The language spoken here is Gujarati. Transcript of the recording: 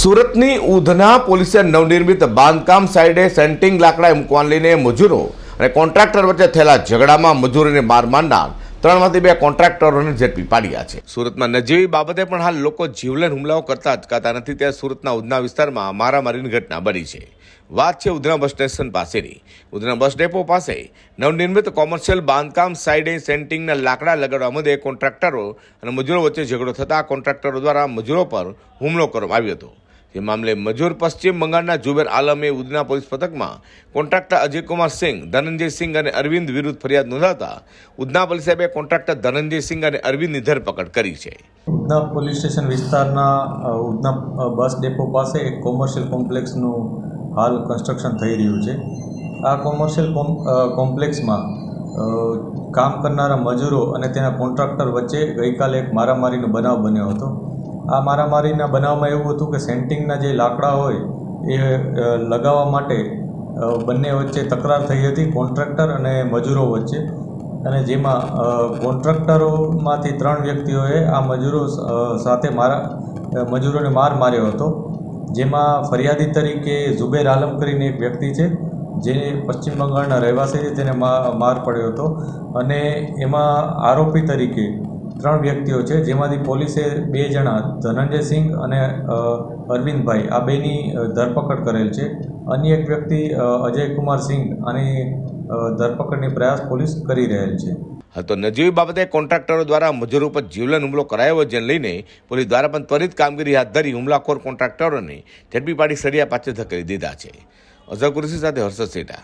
સુરતની ઉધના પોલીસે નવનિર્મિત બાંધકામ સાઇડે સેન્ટિંગ લાકડા મૂકવાને લઈને મજૂરો અને કોન્ટ્રાક્ટર વચ્ચે થયેલા ઝઘડામાં મજૂરોને માર મારનાર ત્રણમાંથી બે કોન્ટ્રાક્ટરોને ઝડપી પાડ્યા છે. સુરતમાં નજીવી બાબતે પણ હાલ લોકો જીવલેણ હુમલાઓ કરતા અચકાતા નથી. ત્યાં સુરતના ઉધના વિસ્તારમાં મારામારીની ઘટના બની છે. વાત છે ઉધના બસ સ્ટેશન પાસેની. ઉધના બસ ડેપો પાસે નવનિર્મિત કોમર્શિયલ બાંધકામ સાઇડે સેન્ટિંગના લાકડા લગાડવા મુદ્દે કોન્ટ્રાક્ટરો અને મજૂરો વચ્ચે ઝઘડો થતા કોન્ટ્રાક્ટરો દ્વારા મજૂરો પર હુમલો કરવામાં આવ્યો હતો. જે મામલે મજૂર પશ્ચિમ બંગાળના જુબેર આલમે ઉદના પોલીસ પથકમાં કોન્ટ્રાક્ટર અજયકુમાર સિંઘ ધનંજયસિંહ અને અરવિંદ વિરુદ્ધ ફરિયાદ નોંધાવતા ઉદના પોલીસે બે કોન્ટ્રાક્ટર ધનંજયસિંહ અને અરવિંદની ધરપકડ કરી છે. ઉધના પોલીસ સ્ટેશન વિસ્તારના ઉધના બસ ડેપો પાસે એક કોમર્શિયલ કોમ્પ્લેક્સનું હાલ કન્સ્ટ્રક્શન થઈ રહ્યું છે. આ કોમર્શિયલ કોમ્પ્લેક્સમાં કામ કરનારા મજૂરો અને તેના કોન્ટ્રાક્ટર વચ્ચે ગઈકાલે એક મારામારીનો બનાવ બન્યો હતો. આ મારામારીના બનાવમાં એવું હતું કે સેન્ટિંગના જે લાકડા હોય એ લગાવવા માટે બંને વચ્ચે તકરાર થઈ હતી કોન્ટ્રાક્ટર અને મજૂરો વચ્ચે. અને જેમાં કોન્ટ્રાક્ટરોમાંથી ત્રણ વ્યક્તિઓએ આ મજૂરો સાથે મારા મજૂરોને માર માર્યો હતો. જેમાં ફરિયાદી તરીકે ઝુબેર આલમ કરીને એક વ્યક્તિ છે, જે પશ્ચિમ બંગાળના રહેવાસી છે, તેને માર પડ્યો હતો. અને એમાં આરોપી તરીકે ત્રણ વ્યક્તિઓ છે, જેમાંથી પોલીસે બે જણા ધનંજયસિંહ અને અરવિંદભાઈ, આ બેની ધરપકડ કરેલ છે. અન્ય એક વ્યક્તિ અજય અજયકુમાર સિંઘ, આની ધરપકડની પ્રયાસ પોલીસ કરી રહેલ છે. હા, તો નજીવી બાબતે કોન્ટ્રાક્ટરો દ્વારા મજૂરો ઉપર જીવલેણ હુમલો કરાયો જેને લઈને પોલીસ દ્વારા પણ ત્વરિત કામગીરી હાથ ધરી હુમલાખોર કોન્ટ્રાક્ટરોને ઝડપી પાડી સળિયા પાછળ ધકેલી દીધા છે. અઝર સાથે હર્ષદ સેઠા